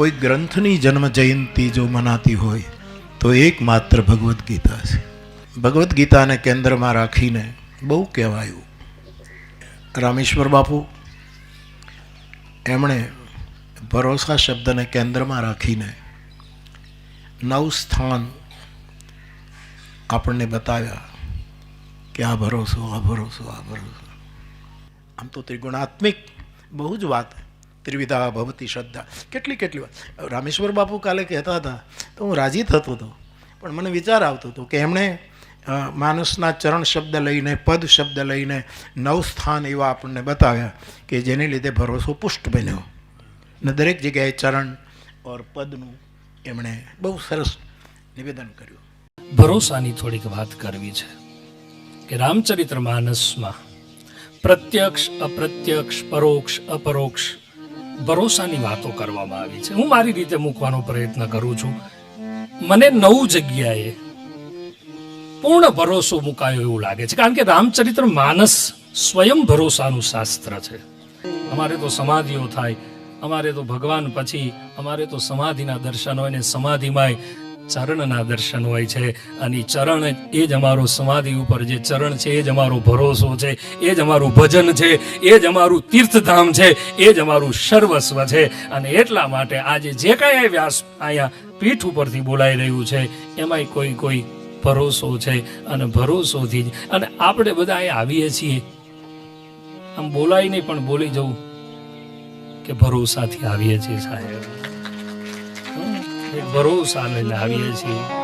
કોઈ ગ્રંથની જન્મ જયંતિ જો મનાતી હોય, તો એકમાત્ર ભગવદ્ ગીતા છે. ભગવદ્ ગીતાને કેન્દ્રમાં રાખીને બહુ કહેવાયું. રામેશ્વર બાપુ, એમણે ભરોસા શબ્દને કેન્દ્રમાં રાખીને નવ સ્થાન આપણને બતાવ્યા કે આ ભરોસો આ ભરોસો આ ભરોસો. આમ તો ત્રિગુણાત્મિક બહુ જ વાત ત્રિવિધા ભવતી શ્રદ્ધા કેટલી કેટલી વાત રામેશ્વર બાપુ કાલે કહેતા હતા તો હું રાજી થતો હતો. પણ મને વિચાર આવતો હતો કે એમણે માણસના ચરણ શબ્દ લઈને, પદ શબ્દ લઈને નવ સ્થાન એવા આપણને બતાવ્યા કે જેને લીધે ભરોસો પુષ્ટ બન્યો. ને દરેક જગ્યાએ ચરણ ઓર પદનું એમણે બહુ સરસ નિવેદન કર્યું. ભરોસાની થોડીક વાત કરવી છે કે રામચરિત્ર માનસમાં પ્રત્યક્ષ, અપ્રત્યક્ષ, પરોક્ષ, અપરોક્ષ ભરોસાની વાતો કરવામાં આવી છે. હું મારી રીતે મૂકવાનો પ્રયત્ન કરું છું. મને નવ જગ્યાએ પૂર્ણ ભરોસો મુકાયો એવું લાગે છે. કારણ કે રામચરિત્ર માનસ સ્વયં ભરોસાનું શાસ્ત્ર છે. અમારે તો સમાધિઓ થાય. અમારે તો ભગવાન પછી અમારે તો સમાધિના દર્શન હોય ને સમાધિમાંય ચરણના દર્શન હોય છે. અને ચરણ એ જ અમારો સમાધિ ઉપર જે ચરણ છે, એ જ અમારો ભરોસો છે, એ જ અમારું ભજન છે, એ જ અમારું તીર્થધામ છે, એ જ અમારું સર્વસ્વ છે. અને એટલા માટે આજે જે કાંઈ વ્યાસ અહીંયા પીઠ ઉપરથી બોલાઈ રહ્યું છે, એમાંય કોઈ કોઈ ભરોસો છે. અને ભરોસોથી જ અને આપણે બધા આવીએ છીએ. આમ બોલાય નહીં, પણ બોલી જવું કે ભરોસાથી આવીએ છીએ સાહેબ. હમ, એક ભરોસા લઈને આવીએ છીએ.